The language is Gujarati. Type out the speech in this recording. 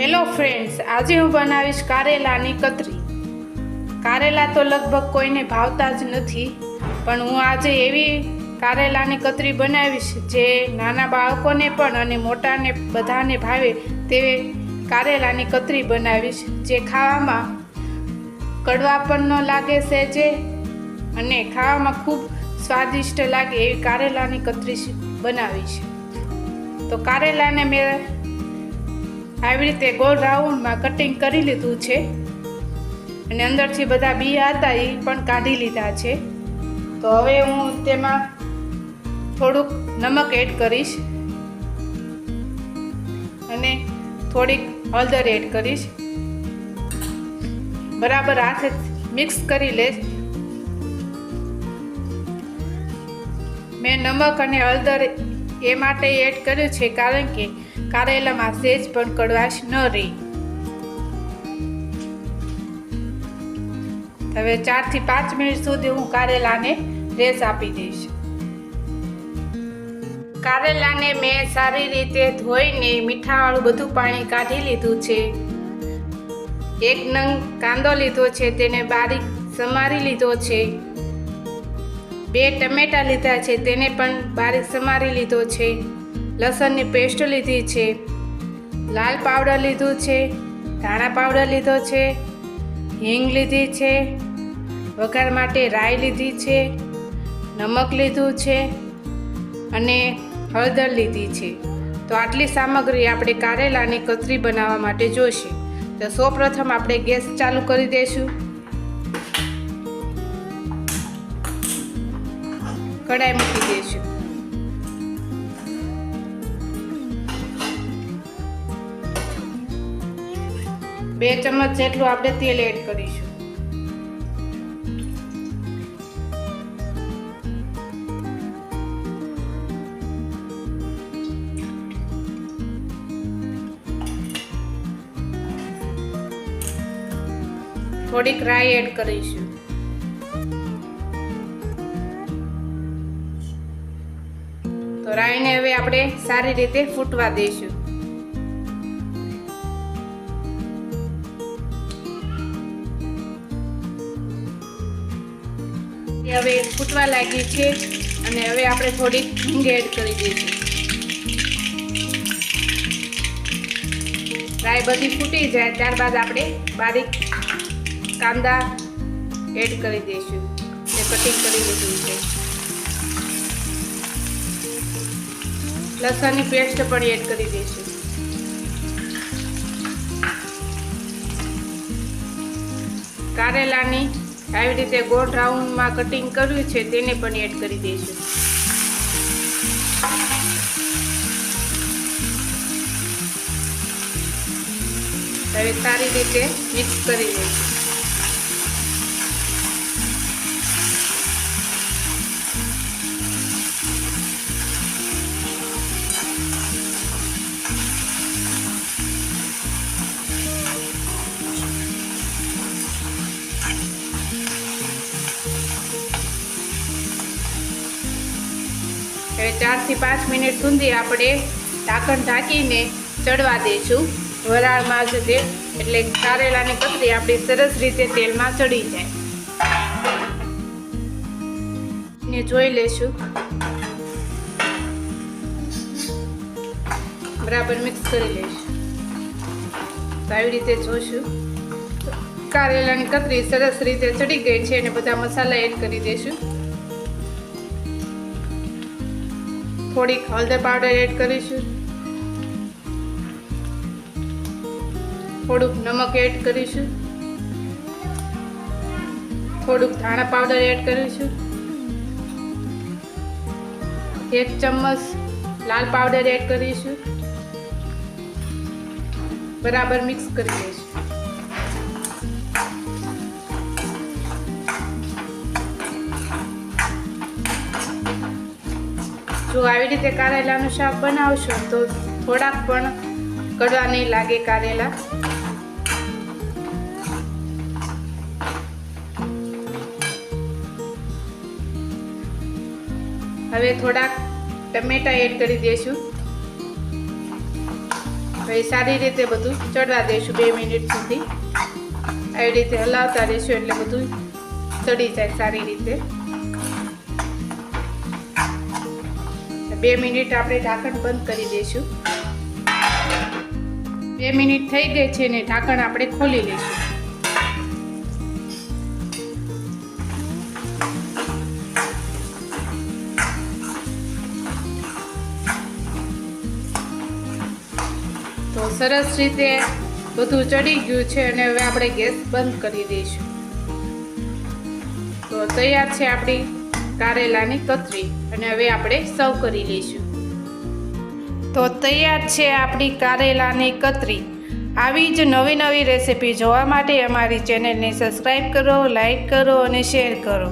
હેલો ફ્રેન્ડ્સ આજે હું બનાવીશ કારેલાની કતરી. કારેલા તો લગભગ કોઈને ભાવતા જ નથી, પણ હું આજે એવી કારેલાની કતરી બનાવીશ જે નાના બાળકોને પણ અને મોટાને બધાને ભાવે તેવી કારેલાની કતરી બનાવીશ, જે ખાવામાં કડવા પણ ન લાગે સહેજે અને ખાવામાં ખૂબ સ્વાદિષ્ટ લાગે એવી કારેલાની કતરી બનાવીશ. તો કારેલાને મેં આવી રીતે ગોળ રાઉન્ડમાં કટિંગ કરી લીધું છે. અને અંદરથી બધા બિયા હતા એ પણ કાઢી લીધા છે. તો હવે હું તેમાં થોડુંક નમક એડ કરીશ. અને થોડીક હળદર એડ કરીશ. બરાબર હાથે મિક્સ કરી લઈશ મેં નમક અને હળદર એ માટે એડ કર્યું છે કારણ કે કારેલામાં સેજ પણ કડવાશ ન રહે. હવે ચારથી પાંચ મિનિટ સુધી હું કારેલાને રેસ આપી દઈશ. કારેલાને મેં સારી રીતે ધોઈને મીઠાવાળું બધું પાણી કાઢી લીધું છે. એક નંગ કાંદો લીધો છે, તેને બારીક સમારી લીધો છે. બે ટમેટા લીધા છે, તેને પણ બારીક સમારી લીધો છે. લસણની પેસ્ટ લીધી છે, લાલ પાવડર લીધું છે, ધાણા પાવડર લીધો છે, હિંગ લીધી છે, વઘાર માટે રાઈ લીધી છે, નમક લીધું છે અને હળદર લીધી છે. તો આટલી સામગ્રી આપણે કારેલાની કતરી બનાવવા માટે જોઈશે તો સૌપ્રથમ આપણે ગેસ ચાલુ કરી દઈશું. કડાઈ મૂકી દઈશું. બે ચમચ જેટલું આપણે તેલ એડ કરીશું. થોડીક રાઈ એડ કરીશું. તો રાઈને હવે આપણે સારી રીતે ફૂટવા દઈશું. એ હવે ફૂટવા લાગી છે અને હવે આપણે થોડીક હિંગ એડ કરી દઈશું. રાઈ બધી ફૂટી જાય ત્યારબાદ આપણે બારીક કાંદા એડ કરી દઈશું ને કટિંગ કરી લીધું છે. લસણની પેસ્ટ પણ એડ કરી દઈશું. કારેલાની આવી રીતે ગોળ રાઉન્ડમાં કટિંગ કર્યું છે, તેને પણ એડ કરી દઈશું. હવે સારી રીતે મિક્સ કરી દઈશું ચારથી પાંચ મિનિટ સુધી આપણે ઢાંકણ ઢાંકીને ચડવા દઈશું. વરાળમાં જ તે એટલે કારેલાની કતરી આપણી સરસ રીતે તેલમાં ચડી જાય. ને જોઈ લેશું બરાબર મિક્સ કરી લઈશું. તો આવી રીતે જોઈશું કારેલાની કતરી સરસ રીતે ચડી ગઈ છે, અને બધા મસાલા એડ કરી દઈશું. થોડીક હળદર પાવડર એડ કરીશું. થોડુંક નમક એડ કરીશું. થોડુંક ધાણા પાવડર એડ કરીશું. એક ચમચ લાલ પાવડર એડ કરીશું. બરાબર મિક્સ કરી દઈશું જો આવી રીતે કારેલાનું શાક બનાવશો તો થોડાક પણ કડવા નહીં લાગે કારેલા. હવે થોડાક ટમેટા એડ કરી દઈશું. હવે સારી રીતે બધું ચડવા દઈશું બે મિનિટ સુધી. આવી રીતે હલાવતા રહીશું એટલે બધું ચડી જાય સારી રીતે. બે મિનિટ આપણે ઢાંકણ બંધ કરી દઈશું. બે મિનિટ થઈ ગઈ છે ને ઢાંકણ આપણે ખોલી લઈશું. તો સરસ રીતે બધું ચડી ગયું છે અને હવે આપણે ગેસ બંધ કરી દઈશું. તો તૈયાર છે આપણી. કારેલાની કતરી અને હવે આપણે સર્વ કરી લઈશું. તો તૈયાર છે આપણી કારેલાની કતરી. આવી જ નવી નવી રેસીપી જોવા માટે અમારી ચેનલને સબસ્ક્રાઈબ કરો લાઈક કરો અને શેર કરો.